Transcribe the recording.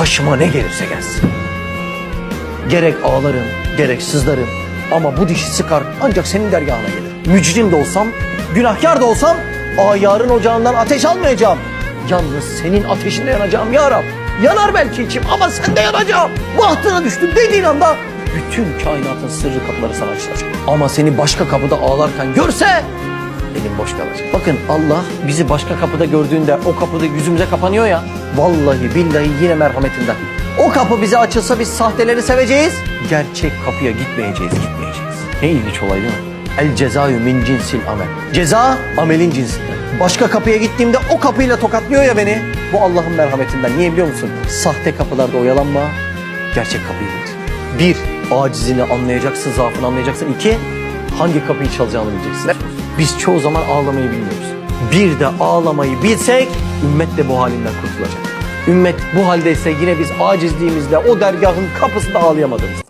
Başıma ne gelirse gelsin. Gerek ağlarım, gerek sızlarım. Ama bu dişi sıkar ancak senin dergahına gelir. Mücrim de olsam, günahkar da olsam ayarın ocağından ateş almayacağım. Yalnız senin ateşinde yanacağım ya Rab. Yanar belki içim ama sende yanacağım. Bahtına düştüm dediğin anda bütün kainatın sırrı kapıları sana açılacak. Ama seni başka kapıda ağlarken görse elim boş kalacak. Bakın Allah bizi başka kapıda gördüğünde o kapıda yüzümüze kapanıyor ya. Vallahi billahi yine merhametinden. O kapı bize açılsa biz sahteleri seveceğiz. Gerçek kapıya gitmeyeceğiz, gitmeyeceğiz. Ne ilginç olay değil mi? El cezayü min cinsil amel. Ceza amelin cinsinden. Başka kapıya gittiğimde o kapıyla tokatlıyor ya beni. Bu Allah'ın merhametinden. Niye biliyor musun? Sahte kapılarda oyalanma, gerçek kapıyı bul. Bir, acizini anlayacaksın, zaafını anlayacaksın. İki, hangi kapıyı çalacağını bileceksin. Biz çoğu zaman ağlamayı bilmiyoruz. Bir de ağlamayı bilsek, ümmet de bu halinden kurtulacak. Ümmet bu haldeyse yine biz acizliğimizle o dergahın kapısında ağlayamadığımız.